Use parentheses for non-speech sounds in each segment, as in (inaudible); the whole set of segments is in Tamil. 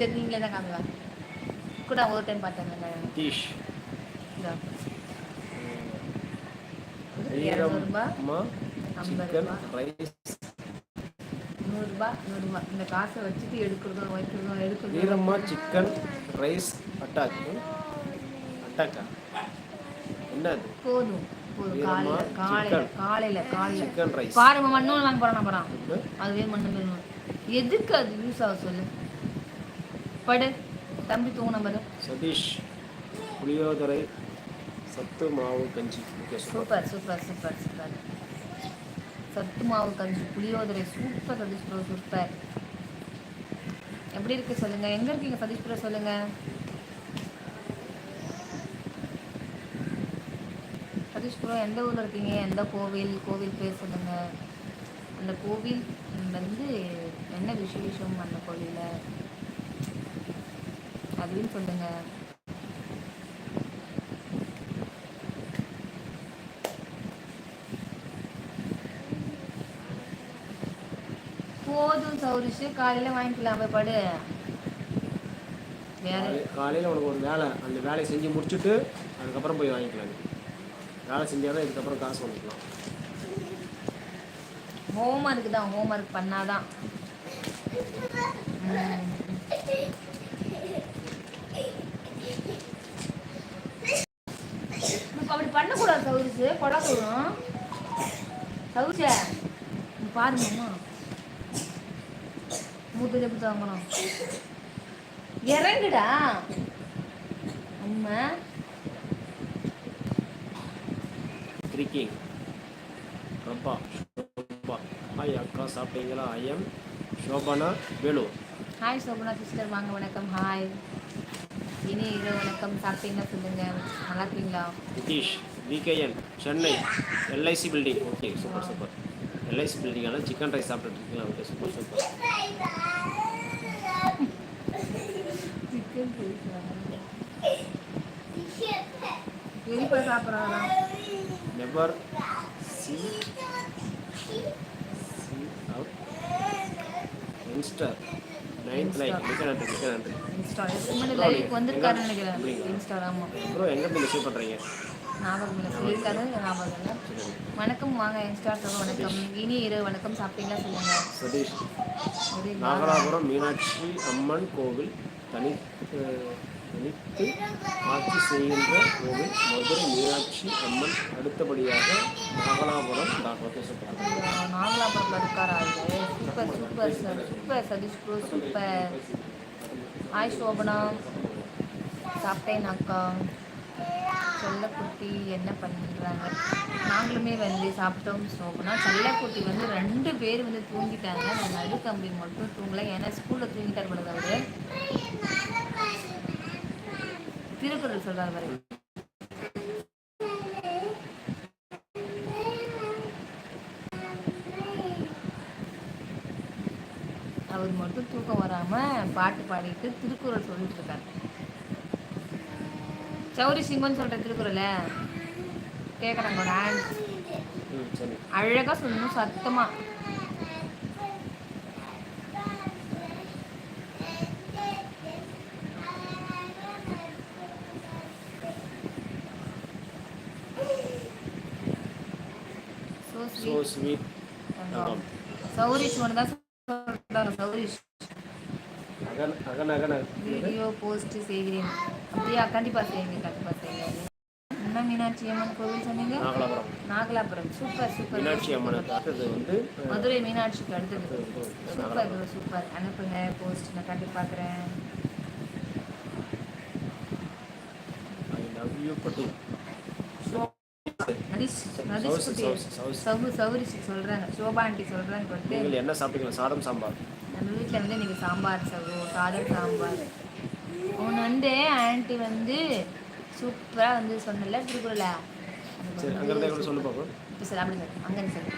சரி நீங்களே தான் காமிவா கூட ஒரு டைம் பார்த்தேன் நிதிஷ். ஐம்பது நூறுரூபா நூறுரூபா இந்த காசை வச்சுட்டு எடுக்கிறதும் வைக்கிறதும் எடுக்கிறதும். வீரம்மா சிக்கன் ரைஸ் அட்டாக் அட்டாக்கா என்னது? போதும் போதும். காலையில் காலையில். காலையில் சிக்கன் ரைஸ். பாருங்க மண்ணும் வாங்க போகிறான் போகிறான் அதுவே மண்ணு வேணும் எதுக்கு அது யூஸ் ஆக சொல்லு? படு. தம்பி தூங்கின பாரு. சதீஷ் புளியோதரை சத்து மாவு கஞ்சி. Super super super super. சத்து மாவு கஞ்சி புளியோதரை சூப்பர் சதீஷ் ப்ரோ சூப்பர் எப்படி இருக்கு சொல்லுங்க? எங்க இருக்கீங்க சதீஷ் ப்ரோ சொல்லுங்க. சதீஷ் ப்ரோ எந்த ஊர்ல இருக்கீங்க? எந்த கோவில்? கோவில் பேர் சொல்லுங்க. அந்த கோவில் வந்து என்ன விசேஷம் அந்த கோவில்ல? அதுவும் சொல்லுங்க. போதும் சௌரிஷு காலையில வாங்கிக்கலாம் போய் படு. காலையில் உனக்கு ஒரு வேலை. அந்த வேலையை செஞ்சு முடிச்சுட்டு அதுக்கப்புறம் போய் வாங்கிக்கலாம். வேலை செஞ்சாதான் இதுக்கப்புறம் காசு வாங்கிக்கலாம். ஹோம்ஒர்க் தான் ஹோம்ஒர்க் பண்ணாதான் (laughs) ம். இப்ப அப்படி சௌரிசு கொடா சொல்லும் சௌரிச பாருங்கம்மா மூத்தது எப்படி தாங்கணும் இறங்குடா. உண்மை கிரிக்கிங் ரப்பா ஷோபா ஹாய் அக்கா சாப்பிட்டீங்களா? I'm Shobana Vellore hi Shobana sister வாங்க வணக்கம். ஹாய் இனி இரவு வணக்கம். சாப்பிட்டீங்களா? சொல்லுங்க. நல்லா இருக்கீங்களா? Nitish. VKN Chennai LIC building okay super super LIC பில்டிங்கால chicken rice சாப்பிட்டுட்டு இருக்கீங்களா okay super super never see இன்ஸ்டர் ninth like மிக்க நன்றி மிக்க நன்றி இன்ஸ்டா லைவ் வந்திருக்காருன்னு நினைக்கிறேன். இன்ஸ்டாகிராமா ப்ரோ எங்கே போய் ரிசீவ் பண்ணுறீங்க ஞாபகம் இல்லை ஞாபகம் இல்லை வணக்கம் வாங்க இன்ஸ்டா சொல்ல வணக்கம். இனி இரவு வணக்கம். சாப்பிட்டீங்களா சொல்லுங்க. சதீஷ். நாகலாபுரம் மீனாட்சி அம்மன் கோவில் தனி தனித்து ஆட்சி செய்கின்ற கோவில் மதுரை மீனாட்சி அம்மன். அடுத்தபடியாக நாகலாபுரம். டாக்டர் நாகலாபுரத்தில் இருக்காரா இது? Super super sir super Satish bro super. Hi Shobana. சாப்பிட்டேன் அக்கா. செல்லக்குட்டி என்ன பண்ணுறாங்க நாங்களுமே வந்து சாப்பிட்டோம். சோப்பினா செல்லக்குட்டி வந்து ரெண்டு பேர் வந்து தூங்கிட்டாங்க. நான் நடு கம்பி மட்டும் தூங்கலை. ஏன்னா ஸ்கூலில் தூங்கிட்டார் பொழுது அவர். திருக்குறள் சொல்கிறார் வரை அவர் மட்டும் தூக்கம் வராமல் பாட்டு பாடிட்டு திருக்குறள் சொல்லிட்டு இருக்காரு. சௌரி சிங்கம்னு சொல்ற திருக்குறளை கேட்குறாங்க ஒரு ஆண்ட் ம் சரி அழகா சொல்லணும் சத்தமா. So so sweet. ஸ்வீட் தங்கம். சௌரிஷ் ஒன்று தான் சொல்றாங்க சௌரிஷ் அகன் அகன் அகன். வீடியோ போஸ்ட் செய்கிறேன். அப்படியா கண்டிப்பா செய்யுங்க கண்டிப்பா செய்யுங்க. என்ன மீனாட்சி அம்மன் கோவில் சொன்னீங்க? நாகலாபுரம். நாகலாபுரம். சூப்பர் சூப்பர் மீனாட்சி அம்மனுக்கு அடுத்தது வந்து மதுரை மீனாட்சிக்கு அடுத்தது. சூப்பர் bro, சூப்பர் அனுப்புங்க போஸ்ட் நான் கண்டிப்பா பார்க்குறேன் சொல்றாங்க. சோபா ஆண்டி சொல்றாங்க என்ன சாப்பிட்டீங்களா? சாதம் சாம்பார். நம்ம வீட்டில் வந்து இன்னைக்கு சாம்பார் சவு சாதம் சாம்பார். ஒன்று வந்து ஆன்ட்டி வந்து சூப்பராக வந்து சொன்னல திருக்குறள. இப்போ சார் அப்படி சார் அங்கே சார்.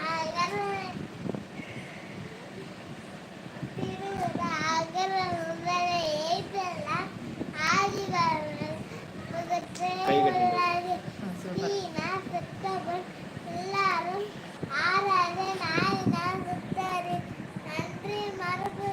எல்லாரும் ஆறாத நாய் நான் நன்றி மரபு